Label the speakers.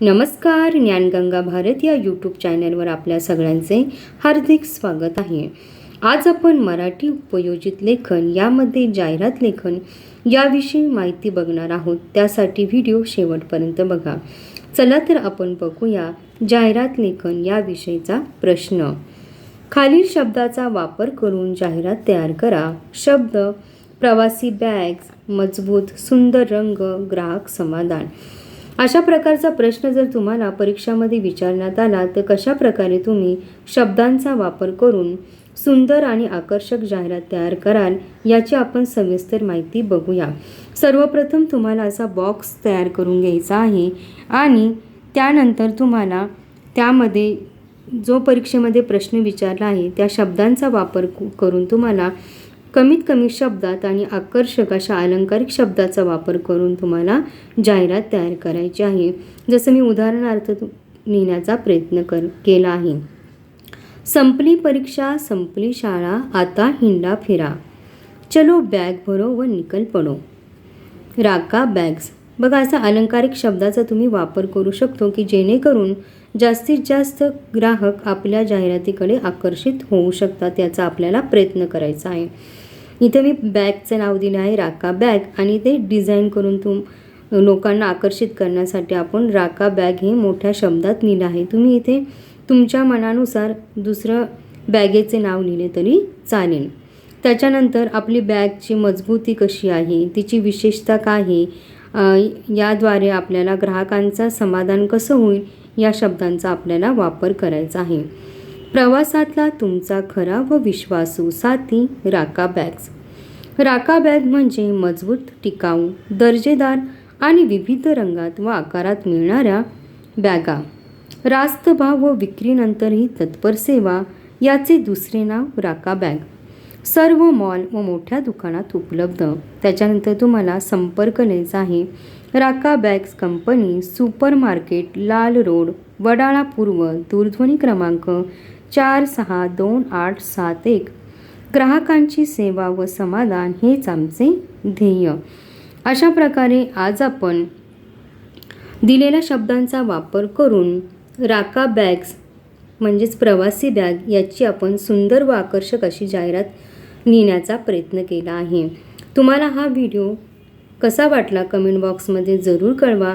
Speaker 1: नमस्कार ज्ञानगंगा भारत या यूट्यूब चॅनलवर आपल्या सगळ्यांचे हार्दिक स्वागत आहे. आज आपण मराठी उपयोजित लेखन यामध्ये जाहिरात लेखन याविषयी माहिती बघणार आहोत. त्यासाठी व्हिडिओ शेवटपर्यंत बघा. चला तर आपण बघूया जाहिरात लेखन याविषयीचा प्रश्न. खालील शब्दाचा वापर करून जाहिरात तयार करा. शब्द प्रवासी बॅग्स मजबूत सुंदर रंग ग्राहक समाधान. अशा प्रकारचा प्रश्न जर तुम्हाला परीक्षामध्ये विचारण्यात आला तर कशा प्रकारे तुम्ही शब्दांचा वापर करून सुंदर आणि आकर्षक जाहिरात तयार कराल याची आपण सविस्तर माहिती बघूया. सर्वप्रथम तुम्हाला असा बॉक्स तयार करून घ्यायचा आहे आणि त्यानंतर तुम्हाला त्यामध्ये जो परीक्षेमध्ये प्रश्न विचारला आहे त्या शब्दांचा वापर करून तुम्हाला कमीत कमी शब्दात आणि आकर्षक अशा अलंकारिक शब्दाचा वापर करून तुम्हाला जाहिरात तयार करायची आहे. जसं मी उदाहरणार्थ लिहिण्याचा प्रयत्न कर केला आहे. संपली परीक्षा संपली शाळा आता हिंडा फिरा. चलो बॅग भरो व निकल पडो. राका बॅग्स. बघा असा अलंकारिक शब्दाचा तुम्ही वापर करू शकतो की जेणेकरून जास्तीत जास्त ग्राहक आपल्या जाहिरातीकडे आकर्षित होऊ शकतात याचा आपल्याला प्रयत्न करायचा आहे. इथे मी बॅगचं नाव दिलं आहे राका बॅग. आणि ते डिझाईन करून तुम लोकांना आकर्षित करण्यासाठी आपण राका बॅग हे मोठ्या शब्दात लिहिलं आहे. तुम्ही इथे तुमच्या मनानुसार दुसरं बॅगेचे नाव लिहिले तरी चालेल. त्याच्यानंतर आपली बॅगची मजबूती कशी आहे तिची विशेषता काय आहे याद्वारे आपल्याला ग्राहकांचा समाधान कसं होईल या शब्दांचा आपल्याला वापर करायचा आहे. प्रवासातला तुमचा खरा व विश्वासू साथी राका बॅग्स. राका बॅग म्हणजे मजबूत टिकाऊ दर्जेदार आणि विविध रंगात व आकारात मिळणाऱ्या बॅगा. रास्त भाव व विक्रीनंतरही तत्पर सेवा याचे दुसरे नाव राका बॅग. सर्व मॉल व मोठ्या दुकानात उपलब्ध. त्याच्यानंतर तुम्हाला संपर्क न्यायचा आहे. Raka bags company super market Lal road Wadala पूर्व दूरध्वनी क्रमांक चार सहा दोन आठ सात एक. ग्राहकांची सेवा व समाधान हेच आमचे ध्येय. अशा प्रकारे आज आपण दिलेल्या शब्दांचा वापर करून राका बॅग्स म्हणजेच प्रवासी बॅग याची आपण सुंदर व आकर्षक अशी जाहिरात लिहिण्याचा प्रयत्न केला आहे. तुम्हाला हा व्हिडिओ कसा वाटला? कमेंट बॉक्समध्ये जरूर कळवा.